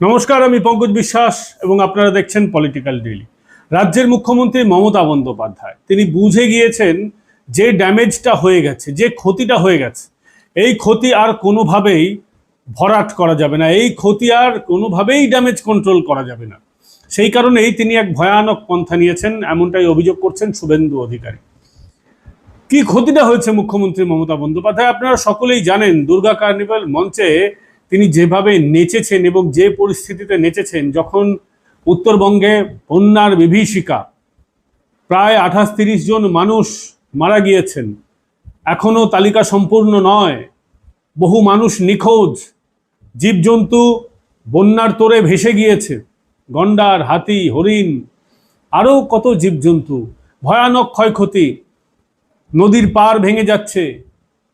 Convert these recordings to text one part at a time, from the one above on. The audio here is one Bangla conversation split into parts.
নমস্কার, আমি পঙ্কজ বিশ্বাস এবং আপনারা দেখছেন পলিটিক্যাল ডেইলি রাজ্যের মুখ্যমন্ত্রী মমতা বন্দ্যোপাধ্যায়, তিনি বুঝে গিয়েছেন যে ড্যামেজটা হয়ে গেছে, যে ক্ষতিটা হয়ে গেছে। এই ক্ষতি আর কোনোভাবেই ভরাট করা যাবে না, এই ক্ষতি আর কোনোভাবেই ড্যামেজ কন্ট্রোল করা যাবে না। সেই কারণেই তিনি এক ভয়ানক পন্থা নিয়েছেন, এমনটাই অভিযোগ করছেন শুভেন্দু অধিকারী। কি ক্ষতিটা হয়েছে মুখ্যমন্ত্রী মমতা বন্দ্যোপাধ্যায়? আপনারা সকলেই জানেন, দুর্গা কার্নিভাল মঞ্চে তিনি যেভাবে নেচেছেন এবং যে পরিস্থিতিতে নেচেছেন, যখন উত্তরবঙ্গে বন্যার বিভীষিকা, প্রায় আঠাশ তিরিশ জন মানুষ মারা গিয়েছেন এখনও তালিকা সম্পূর্ণ নয়। বহু মানুষ নিখোঁজ, জীবজন্তু বন্যার তোরে ভেসে গিয়েছে, গন্ডার, হাতি, হরিণ, আরও কত জীবজন্তু। ভয়ানক ক্ষয়ক্ষতি, নদীর পার ভেঙে যাচ্ছে,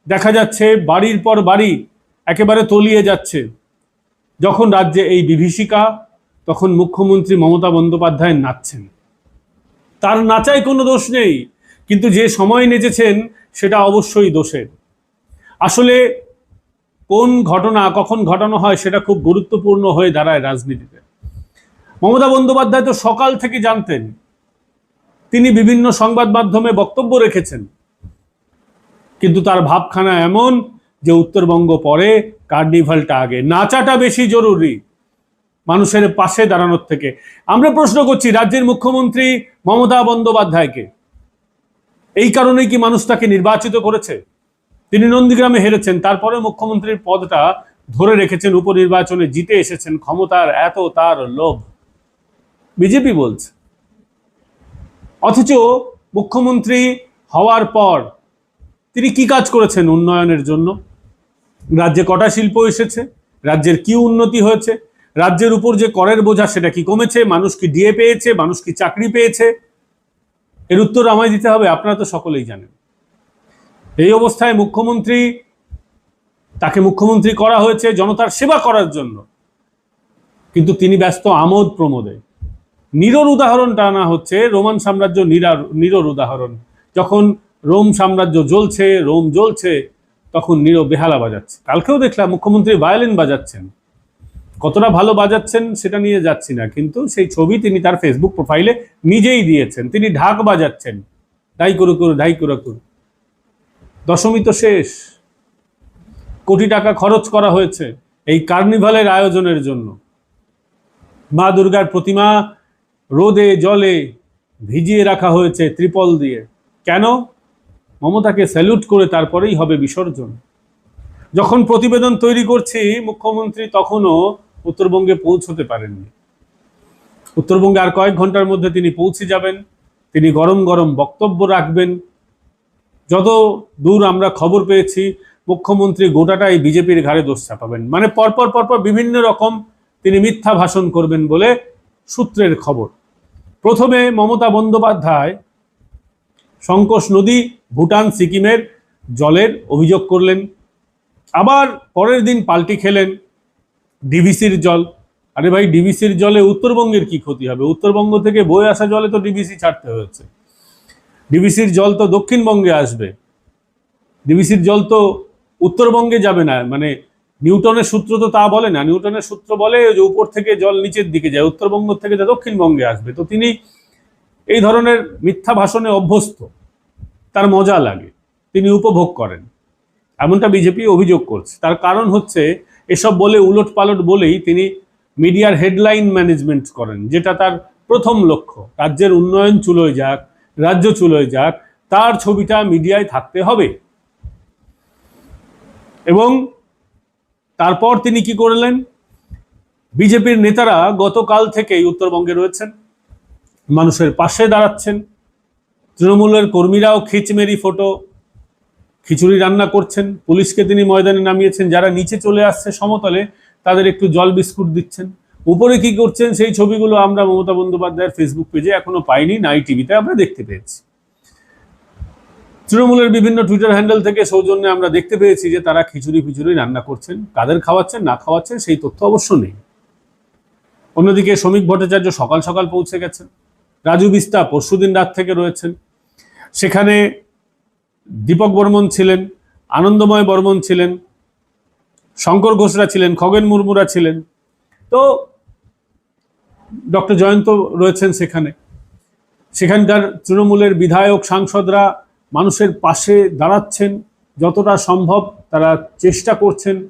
দেখা যাচ্ছে বাড়ির পর বাড়ি একেবারে তলিয়ে যাচ্ছে। যখন রাজ্যে এই বিভীষিকা, তখন মুখ্যমন্ত্রী মমতা বন্দ্যোপাধ্যায় নাচছেন। তার নাচায় কোনো দোষ নেই, কিন্তু যে সময় নেচেছেন, সেটা অবশ্যই দোষের। আসলে কোন ঘটনা কখন ঘটানো হয়, সেটা খুব গুরুত্বপূর্ণ হয়ে দাঁড়ায় রাজনীতিতে। মমতা বন্দ্যোপাধ্যায় তো সকাল থেকে জানতেন। তিনি বিভিন্ন সংবাদ মাধ্যমে বক্তব্য রেখেছেন। কিন্তু তার ভাবখানা এমন যে উত্তরবঙ্গ পরে, কার্নিভালটা আগে। নাচাটা বেশি জরুরি মানুষের পাশে দাঁড়ানোর থেকে। আমরা প্রশ্ন করছি, রাজ্যের মুখ্যমন্ত্রী মমতা বন্দ্যোপাধ্যায়কে, এই কারণেই কি মানুষ তাকে নির্বাচিত করেছে? তিনি নন্দীগ্রামে হেরেছেন তারপরে মুখ্যমন্ত্রীর পদটা ধরে রেখেছেন, উপনির্বাচনে জিতে এসেছেন, ক্ষমতার এত তার লোভ। বিজেপি বলছে। অথচ মুখ্যমন্ত্রী হওয়ার পর তিনি কি কাজ করেছেন উন্নয়নের জন্য? রাজ্যে কটা শিল্প এসেছে? রাজ্যের কি উন্নতি হয়েছে? রাজ্যের উপর যে করের বোঝা সেটা কি কমেছে? মানুষ কি ডিএ পেয়েছে? মানুষ কি চাকরি পেয়েছে? এর উত্তর আমায় দিতে হবে, আপনারা তো সকলেই জানেন। এই অবস্থায় মুখ্যমন্ত্রী, তাকে মুখ্যমন্ত্রী করা হয়েছে জনতার সেবা করার জন্য। কিন্তু তিনি ব্যস্ত আমোদ প্রমোদে। নিরর উদাহরণ টানা হচ্ছে, রোমান সাম্রাজ্য নিরার, নিরর উদাহরণ। যখন রোম সাম্রাজ্য জ্বলছে, রোম জ্বলছে, তখন নিরো বেহালা বাজাচ্ছে। কালকেও দেখলাম মুখ্যমন্ত্রী ভায়োলিন বাজাচ্ছেন। কতটা ভালো বাজাচ্ছেন সেটা নিয়ে যাচ্ছি না, কিন্তু সেই ছবি তিনি তার ফেসবুক প্রোফাইলে নিজেই দিয়েছেন। তিনি ঢাক বাজাচ্ছেন। ঢাই করু করু, ঢাই করু করু। দশমী তো শেষ। কোটি টাকা খরচ করা হয়েছে এই কার্নিভালের আয়োজনের জন্য। মা দুর্গার প্রতিমা রোদে, জলে ভিজিয়ে রাখা হয়েছে ত্রিপল দিয়ে। কেন? মমতাকে স্যালুট করে তারপরেই হবে বিসর্জন। যখন প্রতিবেদন তৈরি করছি, মুখ্যমন্ত্রী তখনও উত্তরবঙ্গে পৌঁছতে পারেননি। উত্তরবঙ্গে আর কয়েক ঘণ্টার মধ্যে তিনি পৌঁছে যাবেন, তিনি গরম গরম বক্তব্য রাখবেন। যত দূর আমরা খবর পেয়েছি, মুখ্যমন্ত্রী গোটাটাই বিজেপির ঘাড়ে দোষ চাপাবেন। মানে পরপর পরপর বিভিন্ন রকম তিনি মিথ্যা ভাষণ করবেন বলে সূত্রের খবর। প্রথমে মমতা বন্দ্যোপাধ্যায় সংকোষ নদী ভুটান, সিকিমের জলের অভিযোগ করলেন। আবার পরের দিন পাল্টি খেলেন ডিভিসির জল। আরে ভাই ডিভিসির জলে উত্তরবঙ্গের কি ক্ষতি হবে? উত্তরবঙ্গ থেকে বয়ে আসা জলে তো ডিভিসি ছাড়তে হয়েছে। ডিভিসির জল তো দক্ষিণবঙ্গে আসবে। ডিভিসির জল তো উত্তরবঙ্গে যাবে না। মানে নিউটনের সূত্র তো তা বলে না। নিউটনের সূত্র বলে যে উপর থেকে জল নিচের দিকে যায়, উত্তরবঙ্গ থেকে যা দক্ষিণবঙ্গে আসবে। তো তিনি এই ধরনের মিথ্যা ভাষণে অভ্যস্ত। তার মজা লাগে, তিনি উপভোগ করেন। এমনটা বিজেপি অভিযোগ করছে। তার কারণ হচ্ছে, এসব বলে উলট পালট বলেই তিনি মিডিয়ার হেডলাইন ম্যানেজমেন্ট করেন, যেটা তার প্রথম লক্ষ্য। রাজ্যের উন্নয়ন চুলোয় যাক, রাজ্য চুলোয় যাক, তার ছবিটা মিডিয়ায় থাকতে হবে। এবং তারপর তিনি কি করলেন? বিজেপির নেতারা গতকাল থেকেই উত্তরবঙ্গে রয়েছেন, মানুষের পাশে দাঁড়াচ্ছেন। তৃণমূলের কর্মীরাও খিচমেরি ফটো, খিচুড়ি রান্না করছেন। পুলিশকে তিনি ময়দানে নামিয়েছেন। যারা নিচে চলে আসছে সমতলে, তাদের একটু জল বিস্কুট দিচ্ছেন। উপরে কি করছেন, সেই ছবিগুলো আমরা মমতা বন্দ্যোপাধ্যায়ের ফেসবুক পেজে এখনও পাইনি, নাই টিভিতে আমরা দেখতে পেয়েছি। তৃণমূলের বিভিন্ন টুইটার হ্যান্ডেল থেকে সৌজন্যে আমরা দেখতে পেয়েছি যে তারা খিচুড়ি ফিচুড়ি রান্না করছেন। কাদের খাওয়াচ্ছেন, না খাওয়াচ্ছেন, সেই তথ্য অবশ্য নেই। অন্যদিকে শ্রমিক ভট্টাচার্য সকাল সকাল পৌঁছে গেছেন। রাজু বিস্তা পরশুদিন রাত থেকে রয়েছেন। সেখানে দীপক বর্মন ছিলেন, আনন্দময় বর্মন ছিলেন, শঙ্কর ঘোষরা ছিলেন, খগেন মুর্মুরা ছিলেন। তো ডক্টর জয়ন্ত রয়েছেন সেখানে। সেখানকার তৃণমূলের বিধায়ক, সাংসদরা মানুষের পাশে দাঁড়াচ্ছেন, যতটা সম্ভব তারা চেষ্টা করছেন,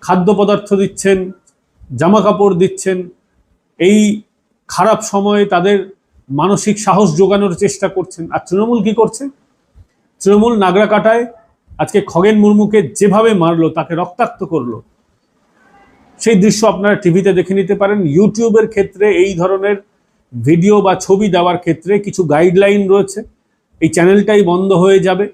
খাদ্য পদার্থ দিচ্ছেন, জামা কাপড় দিচ্ছেন। এই খারাপ সময়ে তাদের মানসিক সাহস যোগানোর চেষ্টা করছেন। আর তৃণমূল কি করছে? তৃণমূল নাগরা কাটায়, আজকে খগেন মুর্মুকে যেভাবে মারলো, তাকে রক্তাক্ত করল। সেই দৃশ্য আপনারা টিভিতে দেখে নিতে পারেন। ইউটিউবের ক্ষেত্রে এই ধরনের ভিডিও বা ছবি দেওয়ার ক্ষেত্রে কিছু গাইডলাইন রয়েছে। এই চ্যানেলটাই বন্ধ হয়ে যাবে।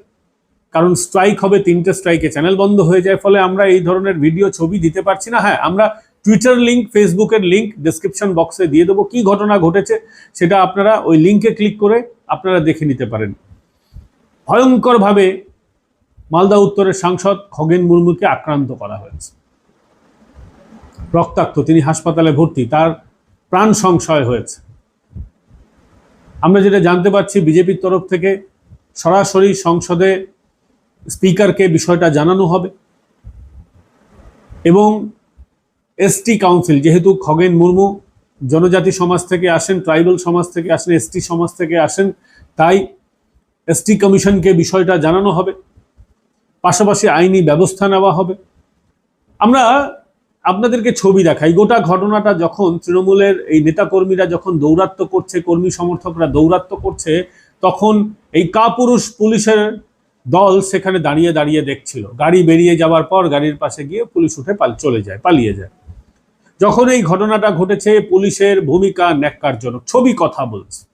কারণ স্ট্রাইক হবে তিনটে স্ট্রাইকে। চ্যানেল বন্ধ হয়ে যায়, ফলে আমরা এই ধরনের ভিডিও, ছবি দিতে পারছি না। হ্যাঁ আমরা টুইটার লিঙ্ক ফেসবুকের লিঙ্ক ডিসক্রিপশন বক্সে দিয়ে দেবো। কি ঘটনা ঘটেছে সেটা আপনারা ওই লিঙ্কে ক্লিক করে আপনারা দেখে নিতে পারেন। ভয়ঙ্করভাবে মালদা উত্তরের সাংসদ খগেন মুর্মুকে আক্রান্ত করা হয়েছে। রক্তাক্ত, তিনি হাসপাতালে ভর্তি, তার প্রাণ সংশয় হয়েছে। আমরা যেটা জানতে পারছি, বিজেপির তরফ থেকে সরাসরি সংসদে স্পিকারকে বিষয়টা জানানো হবে। এবং এসটি কাউন্সিল যেহেতু খগেন মুর্মু জনজাতি সমাজ থেকে আসেন ট্রাইবাল সমাজ থেকে আসেন এসটি সমাজ থেকে আসেন, তাই এসটি কমিশনকে বিষয়টা জানানো হবে। পাশাপাশি আইনি ব্যবস্থা নেওয়া হবে। আমরা আপনাদেরকে ছবি দেখাই। গোটা ঘটনাটা যখন তৃণমূলের এই নেতাকর্মীরা যখন দৌরাত্ম্য করছে, কর্মী সমর্থকরা দৌরাত্ম্য করছে, তখন এই কাপুরুষ পুলিশের দল সেখানে দাঁড়িয়ে দাঁড়িয়ে দেখছিল। গাড়ি বেরিয়ে যাওয়ার পর গাড়ির পাশে গিয়ে পুলিশ উঠে পাল, চলে যায়, পালিয়ে যায়। যখন এই ঘটনাটা ঘটেছে, পুলিশের ভূমিকা ন্যাক্কারজনক। ছবি কথা বলছে।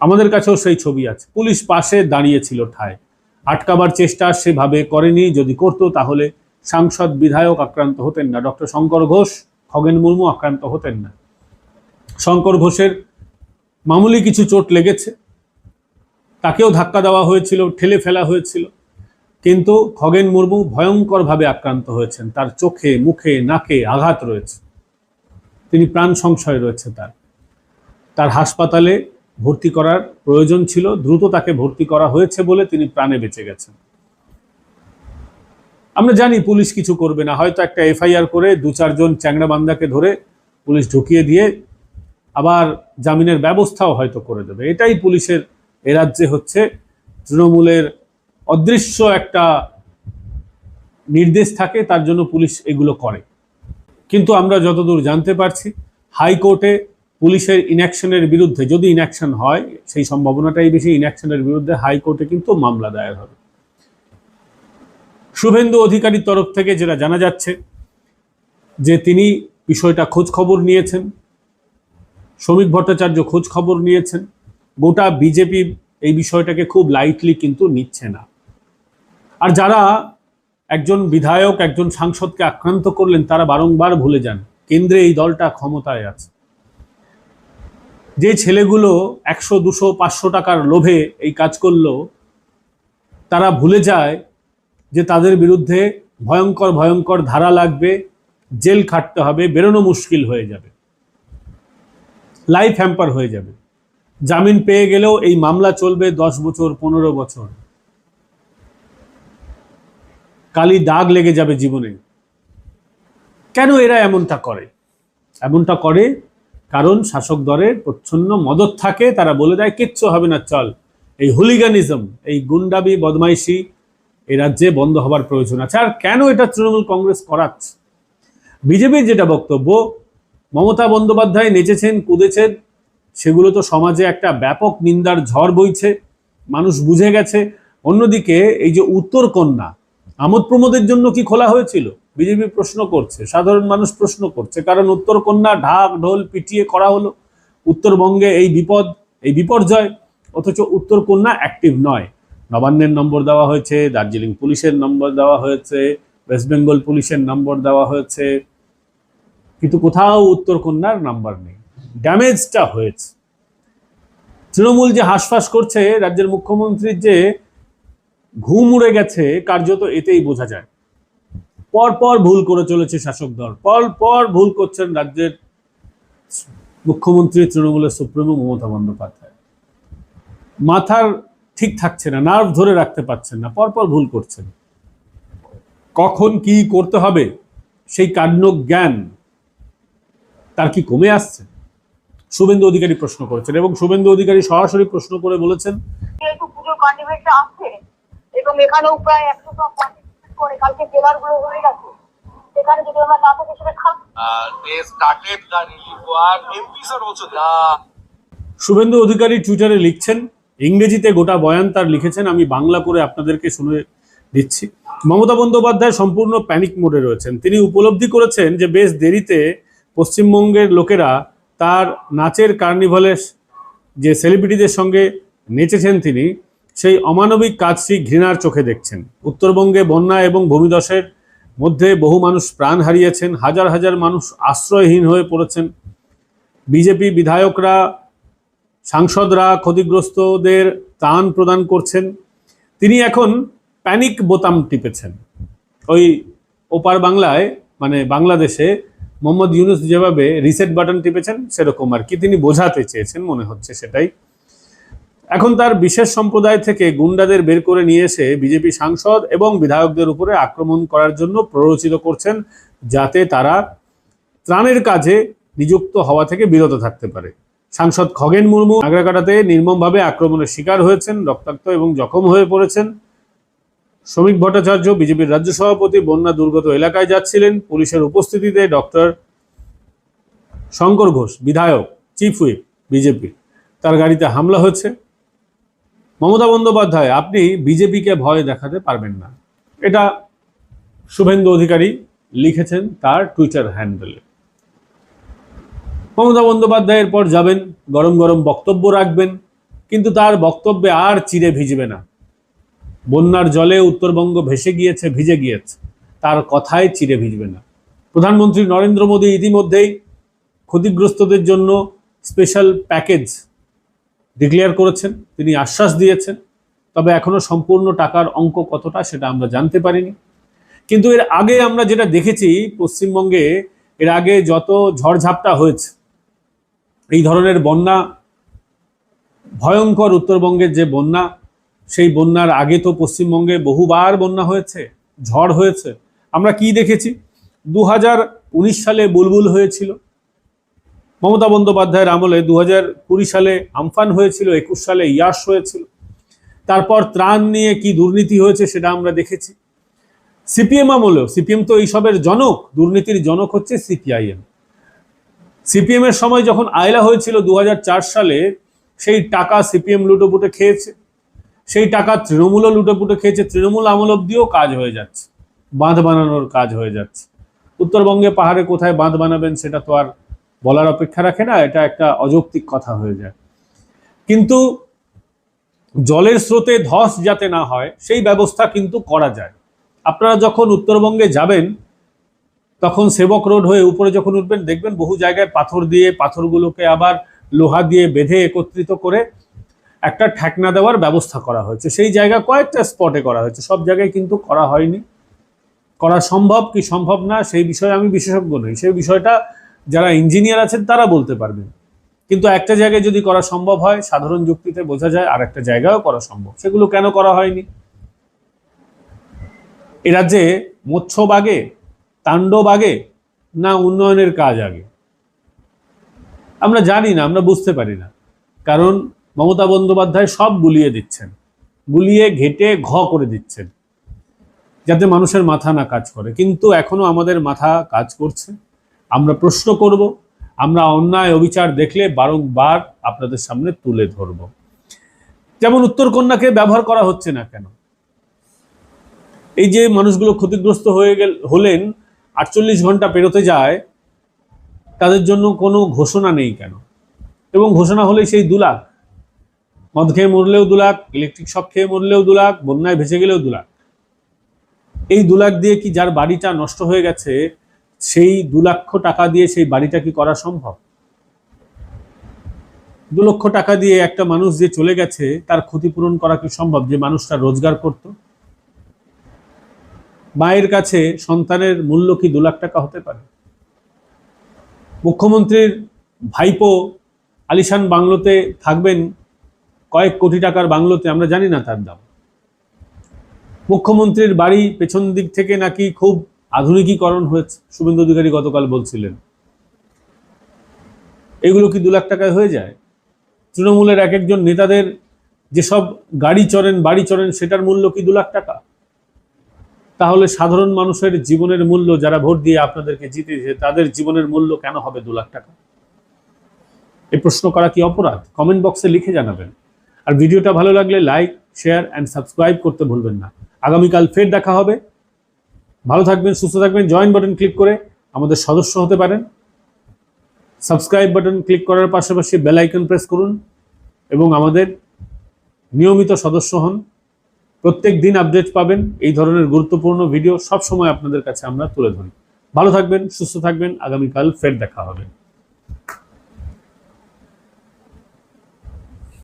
আমাদের কাছেও সেই ছবি আছে। পুলিশ পাশে দাঁড়িয়েছিল ঠায়। আটকাবার চেষ্টা সেভাবে করেনি। যদি করতো তাহলে সাংসদ বিধায়ক আক্রান্ত হতেন না। ডক্টর শঙ্কর ঘোষ, খগেন মুর্মু আক্রান্ত হতেন না। শঙ্কর ঘোষের মামুলি কিছু চোট লেগেছে। তাকেও ধাক্কা দেওয়া হয়েছিল, ঠেলে ফেলা হয়েছিল। কিন্তু খগেন মুর্মু ভয়ঙ্করভাবে আক্রান্ত হয়েছেন। তার চোখে, মুখে, নাকে আঘাত রয়েছে। তিনি প্রাণ সংশয় রয়েছে তার। তার হাসপাতালে ভর্তি করার প্রয়োজন ছিল, দ্রুত তাকে ভর্তি করা হয়েছে বলে তিনি প্রাণে বেঁচে গেছেন। আমরা জানি পুলিশ কিছু করবে না। হয়তো একটা এফআইআর করে দু চারজন চ্যাংড়া বান্দাকে ধরে পুলিশ ঢুকিয়ে দিয়ে আবার জামিনের ব্যবস্থাও হয়তো করে দেবে। এটাই পুলিশের এ রাজ্যে হচ্ছে তৃণমূলের অদৃশ্য একটা নির্দেশ থাকে, তার জন্য পুলিশ এগুলো করে। কিন্তু আমরা যতদূর জানতে পারছি, হাইকোর্টে পুলিশের ইনঅ্যাকশনের বিরুদ্ধে, যদি ইনঅ্যাকশন হয়, সেই সম্ভাবনাটাই বেশি ইনঅ্যাকশনের বিরুদ্ধে হাইকোর্টে কিন্তু মামলা দায়ের হবে। শুভেন্দু অধিকারীর তরফ থেকে যেটা জানা যাচ্ছে, যে তিনি বিষয়টা খোঁজ খবর নিয়েছেন, শ্রমিক ভট্টাচার্য খোঁজ খবর নিয়েছেন, গোটা বিজেপি এই বিষয়টাকে খুব লাইটলি কিন্তু নিচ্ছে না। আর যারা একজন বিধায়ক, একজন সাংসদকে আক্রান্ত করলেন, তারা বারংবার ভুলে যান, কেন্দ্রে এই দলটা ক্ষমতায় আছে। যে ছেলেগুলো একশো, দুশো, পাঁচশো টাকার লোভে এই কাজ করল, তারা ভুলে যায় যে তাদের বিরুদ্ধে ভয়ঙ্কর ভয়ঙ্কর ধারা লাগবে, জেল খাটতে হবে, বেরোনো মুশকিল হয়ে যাবে। লাইফ হ্যাম্পার হয়ে যাবে। জামিন পেয়ে গেলেও এই মামলা চলবে দশ বছর, পনেরো বছর। কালি দাগ লেগে যাবে জীবনে। কেন এরা এমনটা করে? এমনটা করে কারণ শাসক দলের প্রচ্ছন্ন মদত থাকে, তারা বলে দেয়, কিচ্ছু হবে না, চল। এই হুলিগানিজম, এই গুন্ডাবি বদমাইশি এই রাজ্যে বন্ধ হবার প্রয়োজন আছে। আর কেন এটা তৃণমূল কংগ্রেস করাচ্ছে? বিজেপির যেটা বক্তব্য, মমতা বন্দ্যোপাধ্যায় নেচেছেন, কুদেছেন, সেগুলো তো সমাজে একটা ব্যাপক নিন্দার ঝড় বইছে, মানুষ বুঝে গেছে। অন্যদিকে এই যে উত্তর কন্যা আমোদ প্রমোদের জন্য কি খোলা হয়েছিল? বিজেপি প্রশ্ন করছে, সাধারণ মানুষ প্রশ্ন করছে, কারণ উত্তর কন্যা ঢাক ঢোল পিটিয়ে করা হলো। উত্তরবঙ্গে এই বিপদ, এই বিপর্যয়, অথচ উত্তর কন্যা অ্যাক্টিভ নয়। নবান্নের নম্বর দেওয়া হয়েছে, দার্জিলিং পুলিশের নম্বর দেওয়া হয়েছে ওয়েস্ট বেঙ্গল পুলিশের নম্বর দেওয়া হয়েছে। কিন্তু কোথাও উত্তর কন্যার নাম্বার নেই। ড্যামেজটা হয়েছে। তৃণমূল যে হাসফাস করছে, রাজ্যের মুখ্যমন্ত্রীর যে ঘুম উড়ে গেছে, কার্যত এতেই বোঝা যায়। পর পর ভুল করে চলেছে শাসক দল। পর পর ভুল করছেন রাজ্যের মুখ্যমন্ত্রী তৃণমূলের সুপ্রিমো মমতা বন্দ্যোপাধ্যায়। মাথার ঠিক থাকছে না নার্ভ ধরে রাখতে পারছেন না পরপর ভুল করছেন। কখন কি করতে হবে, সেই কাণ্ড জ্ঞান তার কি কমে আসছে? শুভেন্দু অধিকারী প্রশ্ন করেছেন এবং শুভেন্দু অধিকারী সরাসরি প্রশ্ন করে বলেছেন এবং এখানেও প্রায় একশো সব পার্টিসিপেট করে কালকে জেলারগুলো হয়ে গেছে সেখানে যদি আমরা না থাকি সেটা খারাপ they started the relief war. MPs are also there. Suvendu Adhikari টুইটারে লিখছেন ইংরেজিতে গোটা বয়ান তার লিখেছেন আমি বাংলা করে আপনাদেরকে শুনে দিচ্ছি মমতা বন্দ্যোপাধ্যায় সম্পূর্ণ প্যানিক মোডে রয়েছেন তিনি উপলব্ধি করেছেন যে বেশ দেরিতে পশ্চিমবঙ্গের লোকেরা তার নাচের কার্নিভালে যে সেলিব্রিটিদের সঙ্গে নেচেছেন তিনি সেই অমানবিক কাজটি ঘৃণার চোখে দেখছেন। উত্তরবঙ্গে বন্যা এবং ভূমিধসের মধ্যে বহু মানুষ প্রাণ হারিয়েছেন, হাজার হাজার মানুষ আশ্রয়হীন হয়ে পড়েছেন। বিজেপি বিধায়করা, সাংসদরা ক্ষতিগ্রস্তদের ত্রাণ প্রদান করছেন। তিনি এখন প্যানিক বোতাম টিপেছেন। ওই ওপার বাংলায় মানে বাংলাদেশে মোহাম্মদ ইউনুস যেভাবে রিসেট বাটন টিপেছেন, সেরকম আর কি। তিনি বোঝাতে চেয়েছেন, মনে হচ্ছে সেটাই। এখন তার বিশেষ সম্প্রদায় থেকে গুন্ডাদের বের করে নিয়ে এসে বিজেপি সাংসদ এবং বিধায়কদের উপরে আক্রমণ করার জন্য প্ররোচিত করছেন যাতে তারা ত্রাণের কাজে নিযুক্ত হওয়া থেকে বিরত থাকতে পারে। সাংসদ খগেন মুর্মু নাগরাকাটাতে নির্মমভাবে আক্রমণের শিকার হয়েছেন, রক্তাক্ত এবং জখম হয়ে পড়েছেন। শ্রমিক ভট্টাচার্য বিজেপির রাজ্য সভাপতি, বন্যা দুর্গত এলাকায় যাচ্ছিলেন। পুলিশের উপস্থিতিতে ডক্টর শঙ্কর ঘোষ, বিধায়ক, চিফ হুইপ বিজেপি তার গাড়িতে হামলা হয়েছে। মমতা বন্দ্যোপাধ্যায়, আপনি বিজেপিকে ভয় দেখাতে পারবেন না। এটা শুভেন্দু অধিকারী লিখেছেন তার টুইটার হ্যান্ডেলে। মমতা বন্দ্যোপাধ্যায়ের পর যাবেন, গরম গরম বক্তব্য রাখবেন, কিন্তু তার বক্তব্যে আর চিরে ভিজবে না। বন্যার জলে উত্তরবঙ্গ ভেসে গিয়েছে, ভিজে গিয়েছে, তার কথায় চিরে ভিজবে না। প্রধানমন্ত্রী নরেন্দ্র মোদী ইতিমধ্যেই ক্ষতিগ্রস্তদের জন্য স্পেশাল প্যাকেজ ডিক্লেয়ার করেছেন, তিনি আশ্বাস দিয়েছেন, তবে এখনও সম্পূর্ণ টাকার অঙ্ক কতটা সেটা আমরা জানতে পারিনি। কিন্তু এর আগে আমরা যেটা দেখেছি পশ্চিমবঙ্গে, এর আগে যত ঝড়ঝাপটা হয়েছে, এই ধরনের বন্যা, ভয়ঙ্কর উত্তরবঙ্গের যে বন্যা, সেই বন্যার আগে তো পশ্চিমবঙ্গে বহুবার বন্যা হয়েছে, ঝড় হয়েছে। আমরা কি দেখেছি? দু হাজার উনিশ সালে বুলবুল হয়েছিল মমতা বন্দ্যোপাধ্যায়ের আমলে দু সালে আমফান হয়েছিল, একুশ সালে ইয়াস হয়েছিল। তারপর ত্রাণ নিয়ে কি দুর্নীতি হয়েছে সেটা আমরা দেখেছি। সিপিএম আমলেও, সিপিএম তো এইসবের জনক, দুর্নীতির জনক হচ্ছে সিপিআইএম। সিপিএম এর সময় যখন আয়লা হয়েছিল দু হাজার চার সালে, সেই টাকা সিপিএম লুটোপুটে খেয়েছে। সেই টাকা তৃণমূলও লুটোপুটে খেয়েছে। তৃণমূল আমল অব্দিও কাজ হয়ে যাচ্ছে। বাঁধ বানানোর কাজ হয়ে যাচ্ছে। উত্তরবঙ্গে পাহাড়ে কোথায় বাঁধ বানাবেন সেটা তো আর বলার অপেক্ষা রাখে না, এটা একটা অযৌক্তিক কথা হয়ে যায়। কিন্তু জলের স্রোতে ধস যাতে না হয়, সেই ব্যবস্থা কিন্তু করা যায়। আপনারা যখন উত্তরবঙ্গে যাবেন, তখন সেবক রোড হয়ে উপরে যখন উঠবেন, দেখবেন বহু জায়গায় পাথর দিয়ে, পাথরগুলোকে আবার লোহা দিয়ে বেঁধে একত্রিত করে একটা ঠেকনা দেওয়ার ব্যবস্থা করা হয়েছে। সেই জায়গা কয়েকটা স্পটে করা হয়েছে, সব জায়গায় কিন্তু করা হয়নি। করা সম্ভব কি সম্ভব না, সেই বিষয়ে আমি বিশেষজ্ঞ নই। সেই বিষয়টা যারা ইঞ্জিনিয়ার আছেন, তারা বলতে পারবেন। কিন্তু একটা জায়গায় যদি করা সম্ভব হয়, সাধারণ যুক্তিতে বোঝা যায় আর একটা জায়গায়ও করা সম্ভব। সেগুলো কেন করা হয়নি? এ রাজ্যে মৎস্য আগে তাণ্ডব আগে না উন্নয়নের কাজ আগে? আমরা জানি না, আমরা বুঝতে পারি না। কারণ মমতা বন্দ্যোপাধ্যায় সব গুলিয়ে দিচ্ছেন। গুলিয়ে, ঘেটে, ঘ করে দিচ্ছেন। যাতে মানুষের মাথা না কাজ করে। কিন্তু এখনও আমাদের মাথা কাজ করছে। আমরা প্রশ্ন করব, আমরা অন্যায় অবিচার দেখলে বারংবার আপনাদের সামনে তুলে ধরব। যেমন উত্তরকন্যাকে ব্যবহার করা হচ্ছে না কেন? এই যে মানুষগুলো ক্ষতিগ্রস্ত হয়ে গেল, হলেন, আটচল্লিশ ঘণ্টা পেরোতে যায়, তাদের জন্য কোনো ঘোষণা নেই কেন? এবং ঘোষণা হলে সেই দু লাখ। মদ খেয়ে মরলেও দু লাখ, ইলেকট্রিক শক খেয়ে মরলেও দু লাখ, বন্যায় ভেসে গেলেও দু লাখ। এই দু লাখ দিয়ে কি যার বাড়িটা নষ্ট হয়ে গেছে সেই দু লক্ষ টাকা দিয়ে সেই বাড়িটা কি করা সম্ভব? দু লক্ষ টাকা দিয়ে একটা মানুষ যে চলে গেছে, তার ক্ষতিপূরণ করা কি সম্ভব? যে মানুষটা রোজগার করত? মায়ের কাছে সন্তানের মূল্য কি দু লাখ টাকা হতে পারে? মুখ্যমন্ত্রীর ভাইপো আলিশান বাংলোতে থাকবেন কয়েক কোটি টাকার বাংলোতে, আমরা জানি না তার দাম। মুখ্যমন্ত্রীর বাড়ি পেছন দিক থেকে নাকি খুব আধুনিকীকরণ হয়েছে, শুভেন্দু অধিকারী গতকাল বলছিলেন। এগুলো কি দু লাখ টাকায় হয়ে যায়? তৃণমূলের এক একজন নেতাদের যেসব গাড়ি চড়েন, বাড়ি চড়েন, সেটার মূল্য কি দু লাখ টাকা? তাহলে সাধারণ মানুষের জীবনের মূল্য, যারা ভোট দিয়ে আপনাদেরকে জিতেছে, তাদের জীবনের মূল্য কেন হবে দু লাখ টাকা? এই প্রশ্ন করা কি অপরাধ? কমেন্ট বক্সে লিখে জানাবেন। আর ভিডিওটা ভালো লাগলে লাইক, শেয়ার অ্যান্ড সাবস্ক্রাইব করতে ভুলবেন না। আগামীকাল ফের দেখা হবে। ভালো থাকবেন, সুস্থ থাকবেন জয়েন বাটন ক্লিক করে আমাদের সদস্য হতে পারেন। সাবস্ক্রাইব বাটন ক্লিক করার পাশাপাশি বেল আইকন প্রেস করুন এবং আমাদের নিয়মিত সদস্য হন। প্রত্যেক দিন আপডেট পাবেন, এই ধরনের গুরুত্বপূর্ণ ভিডিও সব সময় আপনাদের কাছে আমরা তুলে ধরি। ভালো থাকবেন, সুস্থ থাকবেন, আগামীকাল ফের দেখা হবে।